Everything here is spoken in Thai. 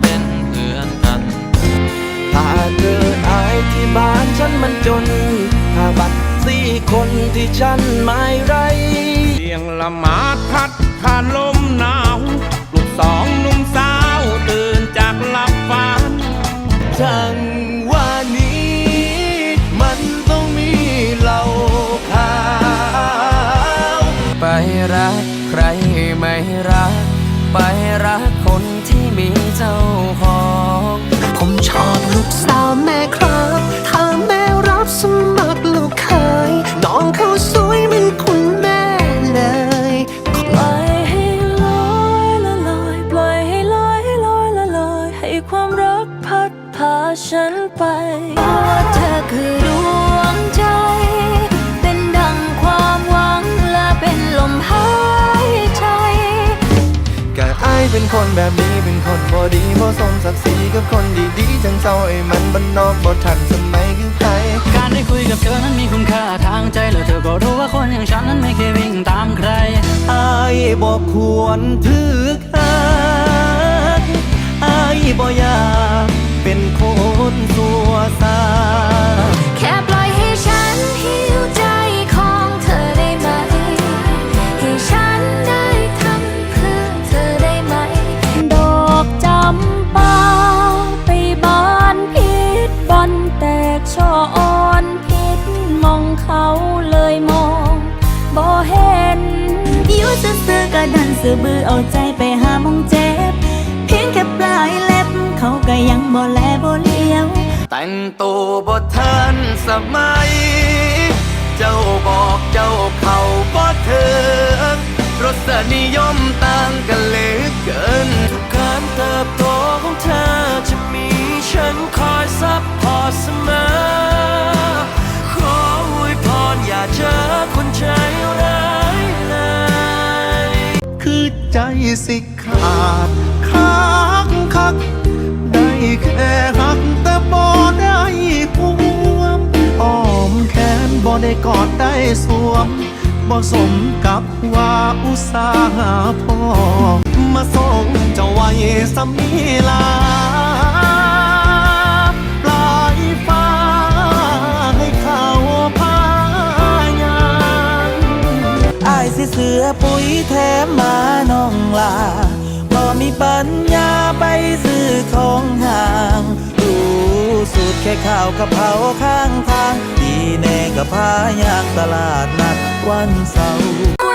เป็นเพื่อนกัน ถ้าเกิดอายที่บ้านฉันมันจน ถ้าบัตรสี่คนที่ฉันไม่ไรเสียงละหมาดพัดผ่านลมหนาวลูกสองนุ่มสาวตื่นจากหลับฝันจังว่านี้มันต้องมีเหล่าขาว ไปรักใครไม่รัก ไปรักคนที่มีเจ้าของ ผมชอบลูกสาวแม่ครับถ้าแม่รับสมัครลูกเคยน้องเขาสวยเหมือนคุณแม่เลยปล่อยให้ลอยละลอยปล่อยให้ลอยให้ลอยละลอยให้ความรักพัดพาฉันไป เป็นคนแบบนี้เป็นคนบ่ดีบ่สมศักดิ์ศรีกับคนดีๆจังเจ้าไอ้มันบ้านนอกบ่ทันสมัยคือใครการได้คุยกับเธอนั้นมีคุณค่าทางใจแล้วเธอก็รู้ว่าคนอย่างฉันนั้นไม่เคยวิ่งตามใครอายบอกควรถึกหัก อยู่ซื่อๆก็ดันซื่อบือเอาใจไปหามองเจ็บ เพียงแค่ปลายเล็บ เขาก็ยังบ่แลบ่เลี้ยว แต่งตัวบ่ทันสมัย เจ้าบอกเจ้าเขาบ่เถิงรสนิยมต่างกัน ใจสิขาดคักคัก ได้แค่หักแต่บ่ได้ห่วมอ้อมแขนบ่ได้กอดได้สวมบ่สมกับว่าอุตสาหาพ่อมาส่งจะไว้สำนีลาายสิเสือปุ๋ยแถมมาน้องลาบ่มีปัญญาไปซื้อของห่าง รู้สุดแค่ข้าวกะเพราข้างทาง ดีแน่กับพายางตลาดนัดวันเสาร์